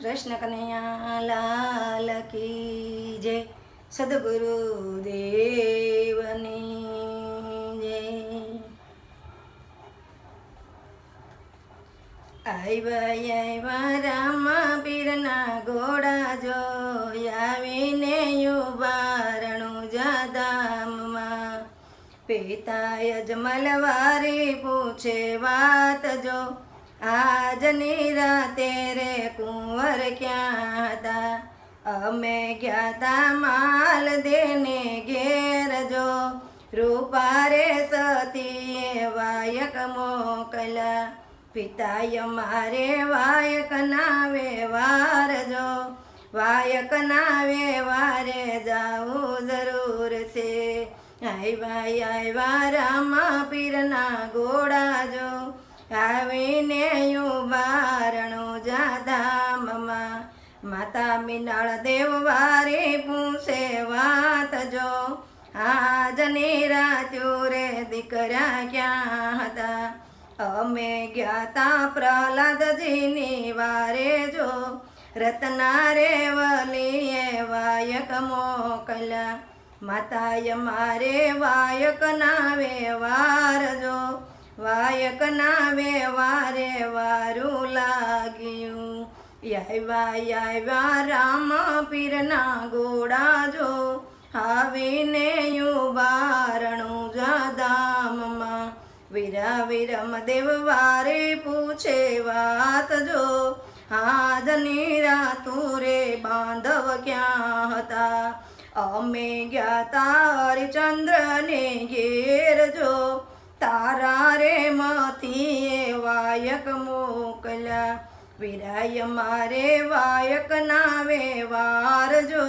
કૃષ્ણ કનૈયા લાલ કી જય. સદગુરુ દેવની જય. આવ્યા આવ્યા રામ પીરના ઘોડા જો આવીને યુવારણું જાદામમાં પિતા યજમલવારી પૂછે વાત જો. આજની રાતે રે કુંવર ક્યાં હતા અમે ગયા તા માલ દેને ઘેર જો? રૂપારે સતીએ વાયક મોકલા પિતાય મારે વાયક ના વ્યવહાર જો. વાયક ના વ્યવહારે જાવું જરૂર છે. આવ્યા આવ્યા રામા પીરના ગોળા જો. આવીને જાધામમાં માતા મિનાળ દેવ વારે પૂછે વાત જો. આજની રાત્યો રે દીકરા ક્યાં હતા? અમે ગયા તા પ્રહલાદજીની વારે જો. રત્ના રે વલીએ વાયક મોકલ્યા. માતાએ મારે વાયક ના વ્યવહાર જો. વાયક ના વ્યવહારે વારું લાગ્યું. આવ્યા યાયવા રામ પીરના ઘોડા જો આવીને યુવારણું જાદામમાં. વીરા વિરમ દેવ વારે પૂછે વાત જો આજની રાતું રે બાંધવ ક્યાં હતા? અમે ગયા તા હરિચંદ્રને ઘેર જો તારા રે મથીએ વાયક મોકલ્યા. વિરાય મારે વાયક ના વારજો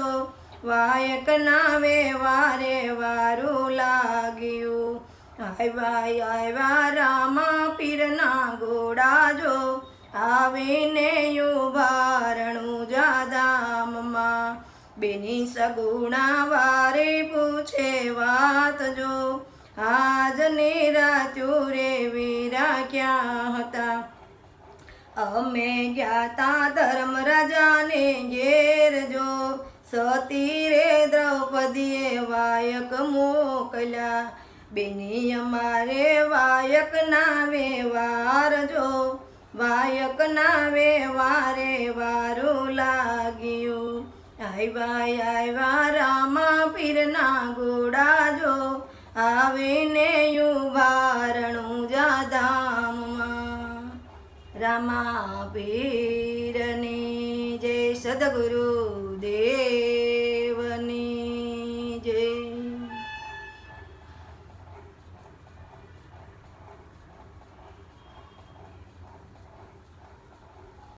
વાયક ના વારે વારું લાગ્યું. આવ્યા આવ્યા રામા પીરના ગોડાજો આવીને યુવારણું જાદામમાં. બેની સગુણા વારે પૂછે વાત જો, આજની રાત્યો રે વીરા ક્યાં હતા? અમે ગયા તા ધર્મ રાજાને ઘેર જો. સતી રે દ્રૌપદીએ વાયક મોકલ્યા. બેની અમારે વાયક ના વ્યવહાર જો. વાયક ના વારે વારું લાગ્યું. આવ્યા આવ્યા રામા પીરના ઘોડા જો. આવીને યુવારણું જાદામમાં રામા પીરની જય સદગુરુ દેવ